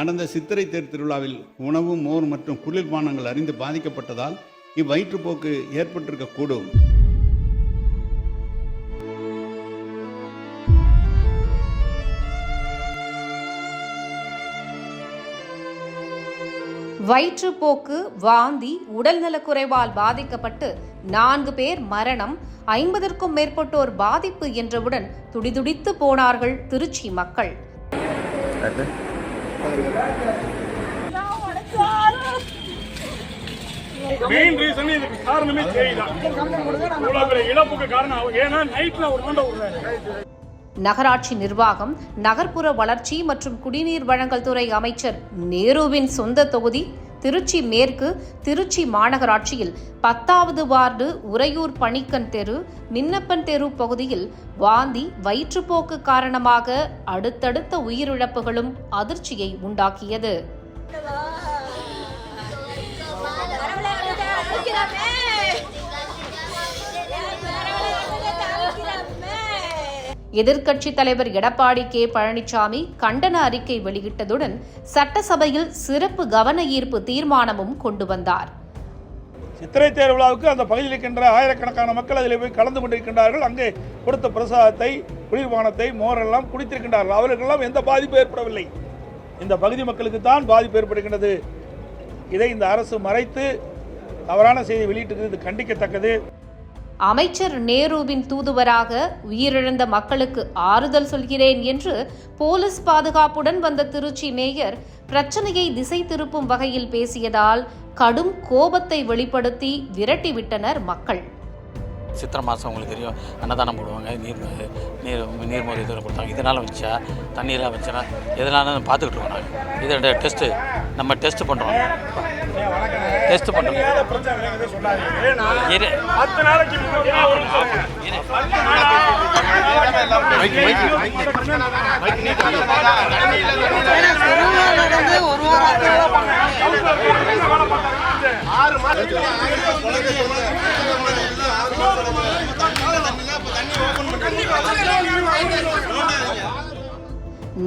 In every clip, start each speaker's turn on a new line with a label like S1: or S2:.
S1: நடந்த சித்திரை தேர் திருவிழாவில் உணவு மோர் மற்றும் குளிர்பானங்கள் அறிந்து பாதிக்கப்பட்டதால் இவ்வயிற்றுப்போக்கு ஏற்பட்டிருக்கக்கூடும்.
S2: வயிற்றுப்போக்கு வாந்தி உடல்நலக்குறைவால் பாதிக்கப்பட்டு நான்கு பேர் மரணம் ஐம்பதற்கும் மேற்பட்டோர் பாதிப்பு என்றவுடன் துடிதுடித்து போனார்கள் திருச்சி மக்கள்.
S3: மெயின் ரீசன் இதுக்கு காரணமே தேய்தான் இவ்வளவு இழப்புக்கு காரணம். ஏன்னா நைட்ல ஒரு மண்டை விடுறாரு.
S2: நகராட்சி நிர்வாகம் நகர்ப்புற வளர்ச்சி மற்றும் குடிநீர் வழங்கல் துறை அமைச்சர் நேருவின் சொந்த தொகுதி திருச்சி மேற்கு திருச்சி மாநகராட்சியில் பத்தாவது வார்டு உறையூர் பணிக்கன் தெரு மின்னப்பன் தெரு பகுதியில் வாந்தி வயிற்றுப்போக்கு காரணமாக அடுத்தடுத்த உயிரிழப்புகளும் அதிர்ச்சியை உண்டாக்கியது. எதிர்க்கட்சித் தலைவர் எடப்பாடி கே. பழனிசாமி கண்டன அறிக்கை வெளியிட்டதுடன் சட்டசபையில் சிறப்பு கவன ஈர்ப்பு தீர்மானமும் கொண்டு வந்தார்.
S3: சித்திரை தேர்விழாவுக்கு அந்த பகுதியில் இருக்கின்ற ஆயிரக்கணக்கான மக்கள் அதில் போய் கலந்து கொண்டிருக்கின்றார்கள். அங்கே கொடுத்த பிரசாதத்தை குளிர்பானத்தை மோரெல்லாம் குடித்திருக்கின்றார்கள். அவர்களுக்கெல்லாம் எந்த பாதிப்பு ஏற்படவில்லை. இந்த பகுதி மக்களுக்கு தான் பாதிப்பு ஏற்படுகின்றது. இதை இந்த அரசு மறைத்து தவறான செய்தி வெளியிட்டிருக்கிறது. இது கண்டிக்கத்தக்கது.
S2: அமைச்சர் நேருவின் தூதுவராக உயிரிழந்த மக்களுக்கு ஆறுதல் சொல்கிறேன் என்று போலீஸ் பாதுகாப்புடன் வந்த திருச்சி மேயர் பிரச்சனையை திசை திருப்பும் வகையில் பேசியதால் கடும் கோபத்தை வெளிப்படுத்தி விரட்டிவிட்டனர் மக்கள்.
S4: சித்திரை மாதம் உங்களுக்கு தெரியும் அன்னதானம் போடுவாங்க நீர் நீர் நீர்மோர் இதில் கொடுத்தாங்க இதனால் வந்துச்சா தண்ணீராக வந்துச்சுன்னா எதனால பார்த்துக்கிட்டு இருக்கோம் நாங்கள் இதோட டெஸ்ட்டு நம்ம டெஸ்ட் பண்ணுறோம் டெஸ்ட் பண்ணுறோம் இரு
S3: பத்து நாளைக்கு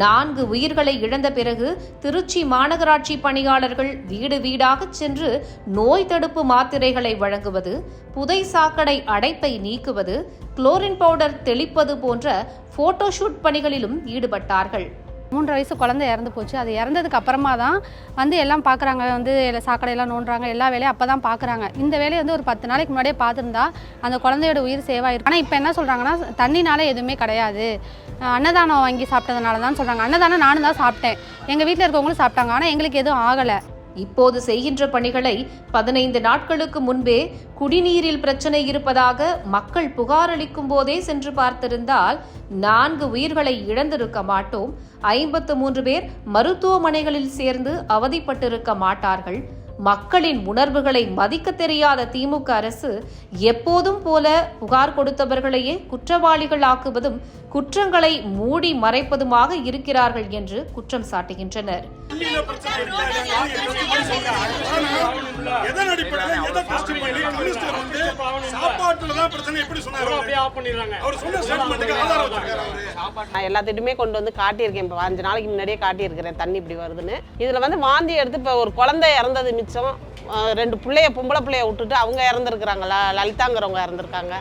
S2: நான்கு உயிர்களை இழந்த பிறகு திருச்சி மாநகராட்சி பணியாளர்கள் வீடு வீடாகச் சென்று நோய் தடுப்பு மாத்திரைகளை வழங்குவது புதை சாக்கடை அடைப்பை நீக்குவது குளோரின் பவுடர் தெளிப்பது போன்ற போட்டோஷூட் பணிகளிலும் ஈடுபட்டார்கள்.
S5: மூன்று வயசு குழந்தை இறந்து போச்சு. அது இறந்ததுக்கு அப்புறமா தான் வந்து எல்லாம் பார்க்குறாங்க வந்து எல்லாம் சாக்கடையெல்லாம் நோண்டுறாங்க. எல்லா வேலையும் அப்போ தான் பார்க்குறாங்க இந்த வேலையை வந்து ஒரு பத்து நாளைக்கு முன்னாடியே பார்த்துருந்தா அந்த குழந்தையோட உயிர் சேவாயிருக்கு. ஆனால் இப்போ என்ன சொல்கிறாங்கன்னா தண்ணினால எதுவுமே கிடையாது. அன்னதானம் வாங்கி சாப்பிட்டதுனால தான் சொல்கிறாங்க அன்னதானம் நானும் தான் சாப்பிட்டேன். எங்கள் வீட்டில் இருக்கவங்களும் சாப்பிட்டாங்க. ஆனால் எங்களுக்கு எதுவும் ஆகலை.
S2: இப்போது செய்கின்ற பணிகளை பதினைந்து நாட்களுக்கு முன்பே குடிநீரில் பிரச்சனை இருப்பதாக மக்கள் புகார் அளிக்கும் போதே சென்று பார்த்திருந்தால் நான்கு உயிர்களை இழந்திருக்க மாட்டோம். ஐம்பத்து மூன்று பேர் மருத்துவமனைகளில் சேர்ந்து அவதிப்பட்டிருக்க மாட்டார்கள். மக்களின் உணர்வுகளை மதிக்க தெரியாத திமுக அரசு எப்போதும் போல புகார் கொடுத்தவர்களையே குற்றவாளிகள் ஆக்குவதும் குற்றங்களை மூடி மறைப்பதுமாக இருக்கிறார்கள் என்று குற்றம் சாட்டுகின்றனர்.
S3: எதன் அடிப்படையில் எதை டெஸ்ட் பண்ணி? கம்யூனிஸ்ட்ல வந்து சாப்பாட்டுல தான் பிரச்சனை. எப்படி சொன்னாரு அப்படியே ஆஃப் பண்ணிடுறாங்க. அவர் சொன்ன ஸ்டேட்மெண்ட்டுக்கு ஆதாரம் வச்சிருக்காரு அவரு.
S6: நான் எல்லாத்திட்டுமே கொண்டு வந்து காட்டியிருக்கேன். இப்போ அஞ்சு நாளைக்கு முன்னாடியே காட்டியிருக்கிறேன். தண்ணி இப்படி வருதுன்னு. இதில் வந்து வாந்தி எடுத்து இப்போ ஒரு குழந்தை இறந்தது மிச்சம். ரெண்டு பிள்ளைய பொம்பளை பிள்ளைய விட்டுட்டு அவங்க இறந்துருக்குறாங்களா லலிதாங்கிறவங்க இறந்துருக்காங்க.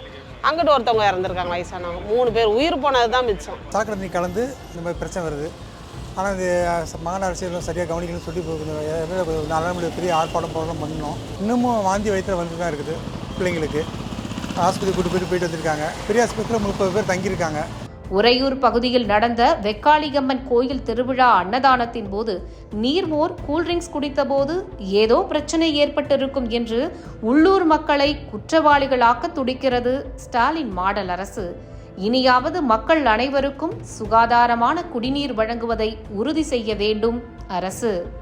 S6: அங்கிட்டு ஒருத்தவங்க இறந்துருக்காங்க வயசானவங்க. மூணு பேர் உயிர் போனது தான் மிச்சம்.
S7: சாக்கடை தண்ணி கலந்து இந்த மாதிரி பிரச்சனை வருது. ஆனால் இது அஹ், மாகாண சரியாக கவனிக்கணும்னு சொல்லி இப்போ கொஞ்சம் பெரிய ஆர்ப்பாட்டம் போடலாம் பண்ணணும் இன்னமும் வாந்தி வயிற்றில் வந்து தான் இருக்குது பிள்ளைங்களுக்கு. ஆஸ்பத்திரி கூட்டு போயிட்டு போயிட்டு வந்திருக்காங்க. பெரிய ஆஸ்பத்திரியில் முப்பது பேர் தங்கியிருக்காங்க.
S2: உறையூர் பகுதியில் நடந்த வெக்காளியம்மன் கோயில் திருவிழா அன்னதானத்தின் போது நீர்மோர் கூல்ட்ரிங்க்ஸ் குடித்தபோது ஏதோ பிரச்சனை ஏற்பட்டிருக்கும் என்று உள்ளூர் மக்களை குற்றவாளிகளாக்க துடிக்கிறது ஸ்டாலின் மாடல் அரசு. இனியாவது மக்கள் அனைவருக்கும் சுகாதாரமான குடிநீர் வழங்குவதை உறுதி செய்ய வேண்டும் அரசு.